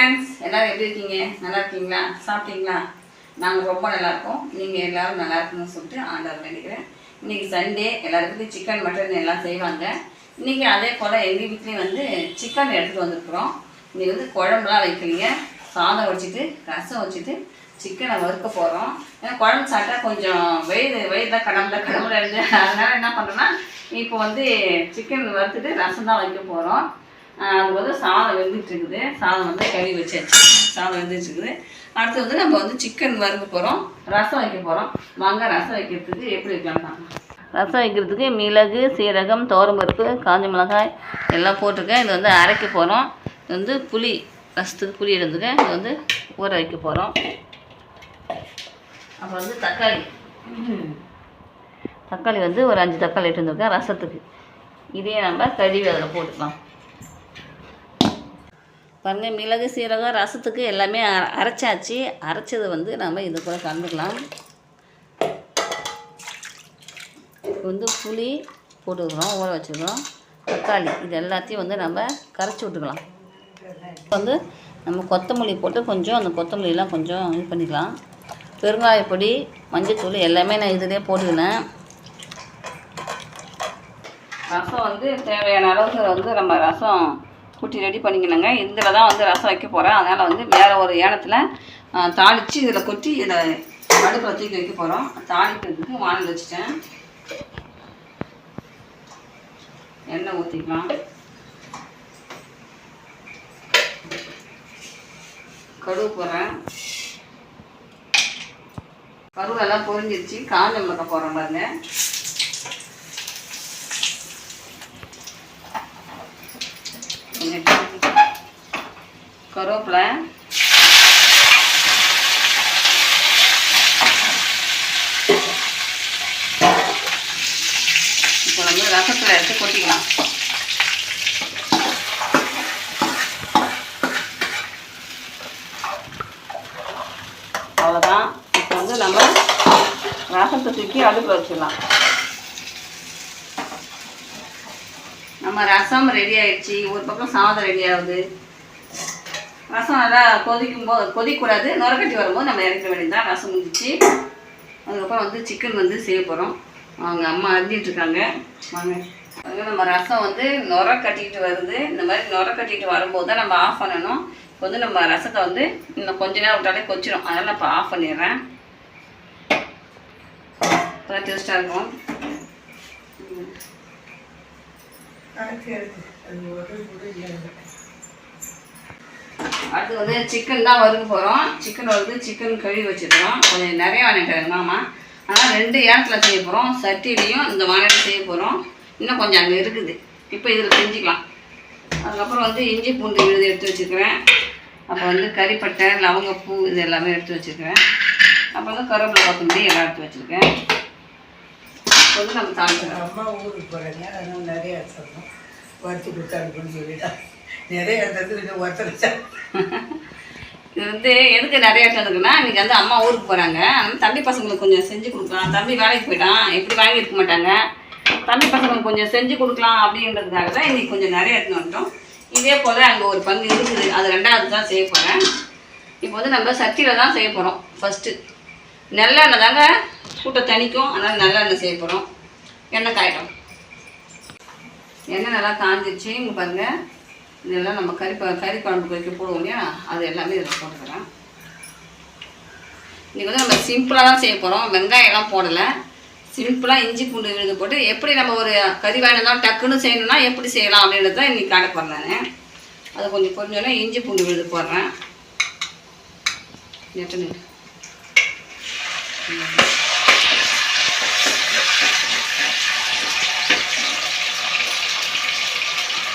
Friends எல்லோரும் எப்படி இருக்கீங்க? நல்லா இருக்கீங்களா? சாப்பிட்டீங்களா? நாங்கள் ரொம்ப நல்லா இருக்கோம். நீங்கள் எல்லோரும் நல்லா இருக்கணும்னு சொல்லிட்டு ஆண்டவர் நினைக்கிறேன் இன்னைக்கு சண்டே எல்லாருக்கும் சிக்கன் மட்டன் எல்லாம் செய்வாங்க. இன்னைக்கு அதே போல் எங்கள் வீட்லேயும் வந்து சிக்கன் எடுத்துகிட்டு வந்துருக்குறோம். இன்றைக்கி வந்து குழம்புலாம் வைக்கிறீங்க சாதம் வச்சுட்டு ரசம் வச்சுட்டு சிக்கனை வறுக்க போகிறோம் ஏன்னா குழம்பு சாப்பிட்டா கொஞ்சம் வயிறு வயிறு தான் கடம்புல கடம்புல இருந்து. அதனால் என்ன பண்ணுறோன்னா இப்போ வந்து சிக்கன் வறுத்துட்டு ரசம் தான் வைக்க போகிறோம் அது வந்து சாதம் வெந்துட்டு இருக்குது சாதம் வந்து கழுவி வச்சாச்சு. சாதம் வெந்துட்டு இருக்குது அடுத்து வந்து நம்ம வந்து சிக்கன் வறுக்க போகிறோம் ரசம் வைக்க போகிறோம் வாங்க ரசம் வைக்கிறதுக்கு எப்படி வைக்கலாம் ரசம் வைக்கிறதுக்கு மிளகு சீரகம் பருப்பு காஞ்ச மிளகாய் எல்லாம் போட்டிருக்கேன். இது வந்து அரைக்க போகிறோம் இது வந்து புளி ரசத்துக்கு புளி எடுத்துக்க இது வந்து ஊற வைக்க போகிறோம் அப்புறம் வந்து தக்காளி. தக்காளி வந்து ஒரு அஞ்சு தக்காளி எடுத்து ரசத்துக்கு. இதையே நம்ம கழுவி அதில் போட்டுக்கலாம். பாருங்கள் மிளகு சீரகம் ரசத்துக்கு எல்லாமே அரைச்சாச்சு. அரைச்சது வந்து நம்ம இது கூட கலந்துக்கலாம். வந்து புளி போட்டுக்கிறோம் ஊற வச்சுக்கிறோம் தக்காளி இது எல்லாத்தையும் வந்து நம்ம கரைச்சி விட்டுக்கலாம். வந்து நம்ம கொத்தமல்லி போட்டு கொஞ்சம் அந்த கொத்தமல்லிலாம் கொஞ்சம் இது பண்ணிக்கலாம். பெருங்காயப்பொடி மஞ்சத்தூள் எல்லாமே நான் இதிலே போட்டுக்கினேன் ரசம் வந்து தேவையான அளவுக்கு வந்து நம்ம ரசம் குட்டி ரெடி பண்ணிக்கணுங்க. இதில் தான் வந்து ரசம் வைக்க போகிறேன் அதனால் வந்து வேறு ஒரு ஏனத்தில் தாளித்து இதில் கொட்டி இதில் அடுப்பில் தூக்கி வைக்க போகிறோம் தாளிக்கிறதுக்கு வானல் வச்சுட்டேன். எண்ணெய் ஊற்றிக்கலாம் கடுகு போடுறேன். கருவெல்லாம் பொரிஞ்சிருச்சு. காஞ்ச மிளகாய் போடுறேன் பாருங்கள் கருவேப்பிலை. இப்போ நம்ம ரசத்தில் எடுத்து கொட்டிக்கலாம். அவ்வளோதான் இப்போ வந்து நம்ம ரசத்தை தூக்கி அடுப்பில் வச்சிடலாம். நம்ம ரசம் ரெடி ஆயிடுச்சு. ஒரு பக்கம் சாதம் ரெடி ஆகுது. ரசம் நல்லா கொதிக்கும் போது கொதிக்கூடாது நுரக்கட்டி வரும்போது நம்ம இறக்க வேண்டியதுதான் ரசம் முடிச்சு அதுக்கப்புறம் வந்து சிக்கன் வந்து செய்ய போகிறோம் அவங்க அம்மா அருந்திட்டுருக்காங்க வாங்க. நம்ம ரசம் வந்து நுர கட்டிட்டு வருது. இந்த மாதிரி நுர கட்டிட்டு வரும்போது தான் நம்ம ஆஃப் பண்ணணும். இப்போ வந்து நம்ம ரசத்தை வந்து இன்னும் கொஞ்ச நேரம் விட்டாலே கொச்சிடும் அதனால் நான் இப்போ ஆஃப் பண்ணிடுறேன். இப்போ டேஸ்ட்டாக இருக்கும். அடுத்து வந்து சிக்கன் தான் வறுக்க போகிறோம் சிக்கன் வந்து சிக்கன் கழுவி வச்சுருக்கிறோம். கொஞ்சம் நிறைய வாங்கிட்டு மாமா. ஆனால் ரெண்டு ஏனத்தில் செய்ய போகிறோம் சட்டிலையும் இந்த வாழையில செய்ய போகிறோம் இன்னும் கொஞ்சம் அங்கே இருக்குது. இப்போ இதில் செஞ்சுக்கலாம். அதுக்கப்புறம் வந்து இஞ்சி பூண்டு விழுது எடுத்து வச்சுருக்கிறேன். அப்போ வந்து கறிப்பட்டை லவங்கப்பூ இது எல்லாமே எடுத்து வச்சுருக்கிறேன். அப்புறம் வந்து கருவேப்பிலை கொத்தமல்லி எல்லாம் எடுத்து வச்சுருக்கேன். வந்து நம்ம தாளிச்சிடலாம் அம்மா ஊருக்கு போகிறாங்க அதனால நிறைய சொல்லணும் வறுத்து கொடுத்தாருக்குன்னு சொல்லிட்டா. நிறைய தந்துருக்கு ஒருத்தர் இது வந்து எதுக்கு நிறைய எடுத்ததுக்குன்னா இன்னைக்கு வந்து அம்மா ஊருக்கு போகிறாங்க அதனால தம்பி பசங்களுக்கு கொஞ்சம் செஞ்சு கொடுக்கலாம். தம்பி வேலைக்கு போயிட்டான். எப்படி வாங்கி இருக்க மாட்டாங்க? தம்பி பசங்களுக்கு கொஞ்சம் செஞ்சு கொடுக்கலாம் அப்படின்றதுக்காக தான் இன்னைக்கு கொஞ்சம் நிறைய எடுத்துன்னு வந்துட்டோம். இதே போல் அங்கே ஒரு பங்கு இருக்குது. அது ரெண்டாவது தான் செய்ய போகிறேன் இப்போ வந்து நம்ம சட்டியில் தான் செய்ய போகிறோம் ஃபஸ்ட்டு நல்லெண்ணெய் தாங்க சூட்டை தணிக்கும். அதனால் நல்லெண்ணெய் செய்ய போகிறோம் எண்ணெய் காயட்டும். எண்ணெய் நல்லா காஞ்சிருச்சு. இங்கே பாருங்கள் இதெல்லாம் நம்ம கறி ப- கறி குழம்புக்கு வைக்க போடுவோம் இல்லையா? அது எல்லாமே இதில் போட்டுக்கிறேன். இன்றைக்கி வந்து நம்ம சிம்பிளாக தான் செய்ய போகிறோம் வெங்காயம்லாம் போடலை. சிம்பிளாக இஞ்சி பூண்டு விழுது போட்டு எப்படி நம்ம ஒரு கறி வேணும்னா டக்குன்னு செய்யணும்னா எப்படி செய்யலாம் அப்படின்றது தான் இன்றைக்கி காட்ட போகிறேன் நான். அது கொஞ்சம் பொரிஞ்சோடனே இஞ்சி பூண்டு விழுது போடுறேன். எட்டு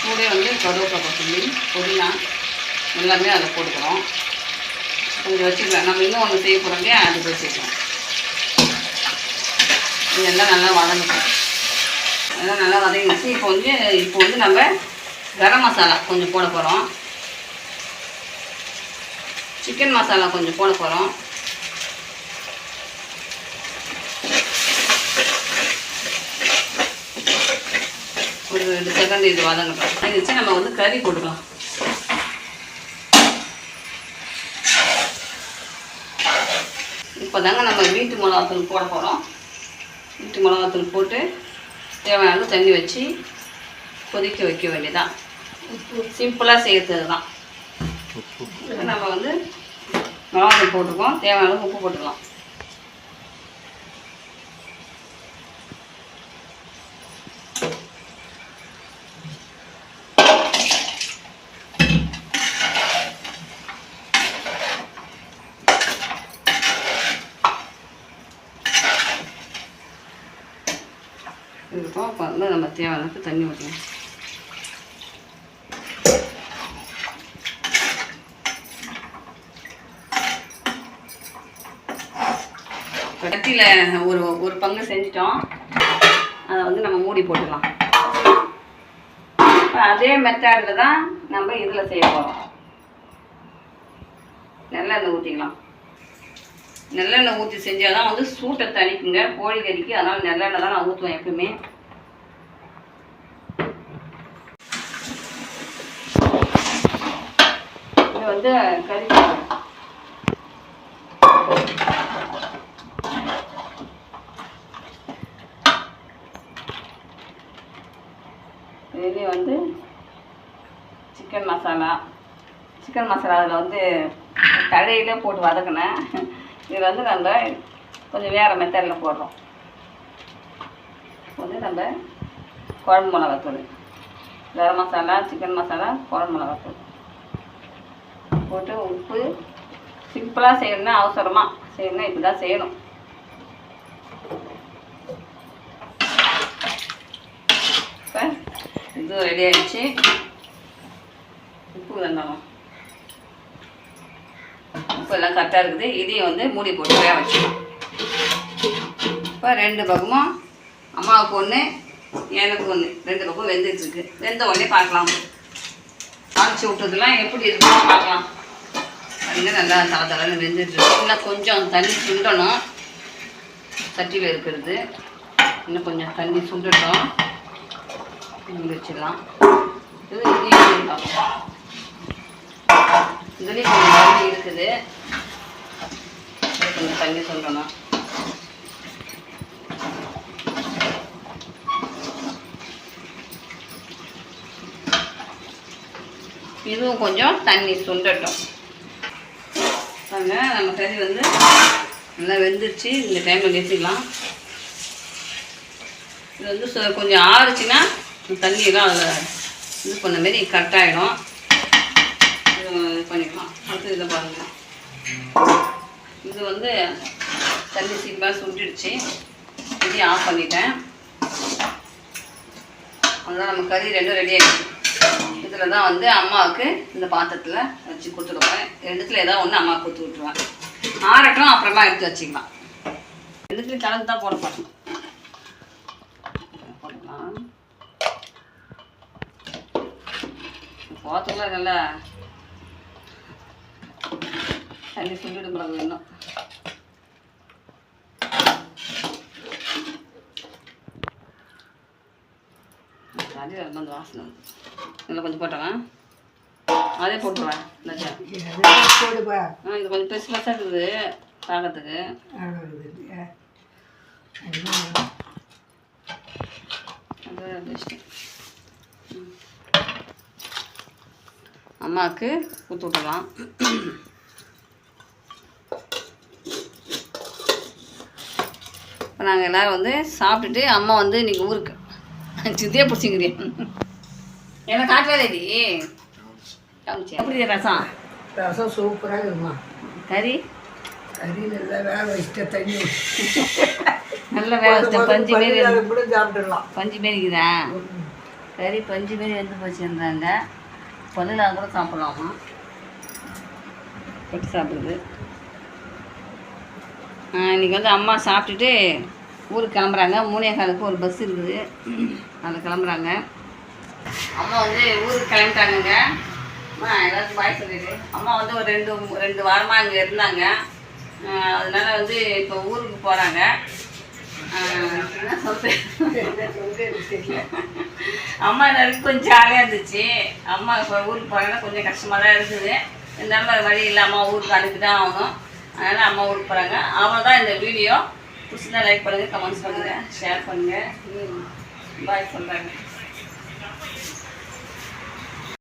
கூட வந்து கருவேப்பிலை கொத்தமல்லி புதினா எல்லாமே அதை போட்டுக்கிறோம். கொஞ்சம் வச்சுக்கலாம் நம்ம இன்னும் ஒன்று செய்ய போகிறோமே அது அதுக்கு வச்சுக்கலாம் இதெல்லாம் நல்லா வதங்கட்டும். எல்லாம் நல்லா வதங்கிடுச்சு. இப்போ வந்து இப்போ வந்து நம்ம கரம் மசாலா கொஞ்சம் போட போகிறோம் சிக்கன் மசாலா கொஞ்சம் போட போகிறோம் ஒரு ரெண்டு செகண்ட் இது வதங்கட்டும் வதங்கிச்சு நம்ம வந்து கறி போட்டுக்கலாம். இப்போ தாங்க நம்ம வீட்டு மிளகாத்தூள் போட போகிறோம் வீட்டு மிளகாத்தூள் போட்டு தேவையான தண்ணி வச்சு கொதிக்க வைக்க வேண்டியதான் சிம்பிளாக செய்கிறது தான் நம்ம வந்து மிளகாத்தூள் போட்டுக்கோம் தேவையான உப்பு போட்டுக்கலாம். வந்து நம்ம தேவையானது தண்ணி ஊற்றணும் கட்டியில் ஒரு ஒரு பங்கு செஞ்சிட்டோம். அதை வந்து நம்ம மூடி போட்டுக்கலாம். இப்போ அதே மெத்தடில் தான் நம்ம இதில் செய்ய போகிறோம் நல்லெண்ணெய் ஊற்றிக்கலாம் நெல்லெண்ணெய் ஊற்றி செஞ்சால் தான் வந்து சூட்டை தணிக்குங்க. கோழி கறிக்கு அதனால் நெல்லெண்ணெய் தான் நான் ஊற்றுவேன் எப்பவுமே வந்து கறி இது வந்து சிக்கன் மசாலா சிக்கன் மசாலா அதில் வந்து கடையிலே போட்டு வதக்கினேன். இதில் வந்து நம்ம கொஞ்சம் வேறு மெத்தடில் போடுறோம். வந்து நம்ம குழம்பு மிளகாத்தூள். கரம் மசாலா சிக்கன் மசாலா குழம்பு மிளகாத்தூள். போட்டு உப்பு சிம்பிளாக செய்யணும்னா அவசரமாக செய்யணும்னா இப்படி தான் செய்யணும். இப்போ இது ரெடி ஆயிடுச்சு. உப்பு வேண்டாமா உப்பு எல்லாம் கரெக்டாக இருக்குது. இதையும் வந்து மூடி போட்டு வேக வச்சுக்கணும். இப்போ ரெண்டு பக்கமும் அம்மாவுக்கு ஒன்று எனக்கு ஒன்று ரெண்டு பக்கம் வெந்துட்டுருக்கு வெந்த உடனே பார்க்கலாம். அரைச்சி விட்டதுலாம் எப்படி இருக்குன்னு பார்க்கலாம். பாருங்க நல்லா தலை வெந்துட்டுருக்கு இன்னும் கொஞ்சம் தண்ணி சுண்டணும். சட்டியில் இருக்கிறது இன்னும் கொஞ்சம் தண்ணி சுண்டட்டும். மூடி வச்சிடலாம். இது இதையும் இதுலேயும் கொஞ்சம் தண்ணி இருக்குது. கொஞ்சம் தண்ணி சுண்டணும். இதுவும் கொஞ்சம் தண்ணி சுண்டட்டும். பாருங்க நம்ம கறி வந்து நல்லா வெந்துருச்சு. இந்த டைமில் நிறுத்திக்கலாம் இது வந்து கொஞ்சம் ஆறுச்சுன்னா தண்ணியெல்லாம் அதில் இது பண்ண மாரி கரெக்டாகிடும் இது பண்ணிக்கலாம். அடுத்து இதை பாருங்கள் இது வந்து தண்ணி சீக்கிரமாக சுண்டிடுச்சு. இதையும் ஆஃப் பண்ணிட்டேன். அதான் நம்ம கறி ரெண்டும் ரெடி ஆகிடுச்சு இதில் தான் வந்து அம்மாவுக்கு இந்த பாத்திரத்தில் வச்சு கொடுத்துருவேன் ரெண்டுத்துல ஏதாவது ஒன்று அம்மாவுக்கு கொடுத்து விட்ருவேன் ஆறட்டும் அப்புறமா எடுத்து வச்சுக்கலாம். ரெண்டுத்துலையும் கலந்து தான் போட போகிறோம் போட்டுக்கலாம் நல்லா தண்ணி சுண்டிடும் இன்னும். அது ரொம்ப வாசனை நல்லா கொஞ்சம் போட்டவன் அதே போட்டுருவேன் இந்தாச்சா ஆ இது கொஞ்சம் பெருசு பெருசாக இருக்குது பார்க்கறதுக்கு அம்மாவுக்கு ஊற்று விட்டுலாம் இப்போ நாங்கள் எல்லோரும் வந்து சாப்பிட்டுட்டு அம்மா வந்து இன்றைக்கி ஊருக்கு. சித்தியே பிடிச்சிக்கிறேன். எனக்கு காட்டுறாதேடி காமிச்சு எப்படி ரசம். ரசம் சூப்பராக இருக்குமா? கறி? கறி நல்லா வேக வச்சுட்டு தண்ணி. நல்ல வேக வச்ச பஞ்சு மாரி கூட சாப்பிட்டுடலாம். பஞ்சு மாரி இருக்குதா? கறி பஞ்சு மாரி வெந்து போச்சுருந்தாங்க பொருளாக கூட சாப்பிடலாமா? கொட்டி சாப்பிடுது ஆ, இன்னைக்கு வந்து அம்மா சாப்பிட்டுட்டு ஊருக்கு கிளம்புறாங்க. மூணே காலுக்கு ஒரு பஸ் இருக்குது. அதில் கிளம்புறாங்க. அம்மா வந்து ஊருக்கு கிளம்பிட்டாங்கங்க. அம்மா எல்லாருக்கும் பாய் சொல்லிடு. அம்மா வந்து ஒரு ரெண்டு ரெண்டு வாரமாக இங்கே இருந்தாங்க. அதனால வந்து இப்போ ஊருக்கு போகிறாங்க என்ன அம்மா எல்லாருக்கும் கொஞ்சம் ஜாலியாக இருந்துச்சு. அம்மா இப்போ ஊருக்கு போகிறாங்கன்னா கொஞ்சம் கஷ்டமாக தான் இருக்குது. இருந்தாலும் வழி இல்லாமல் ஊருக்கு அனுப்பி தான் ஆகணும். அதனால் அம்மா ஊருக்கு போகிறாங்க அவள் தான் இந்த வீடியோ பிடிச்சிருந்தா லைக் பண்ணுங்கள் கமெண்ட்ஸ் பண்ணுங்கள் ஷேர் பண்ணுங்கள் பாய் சொல்கிறாங்க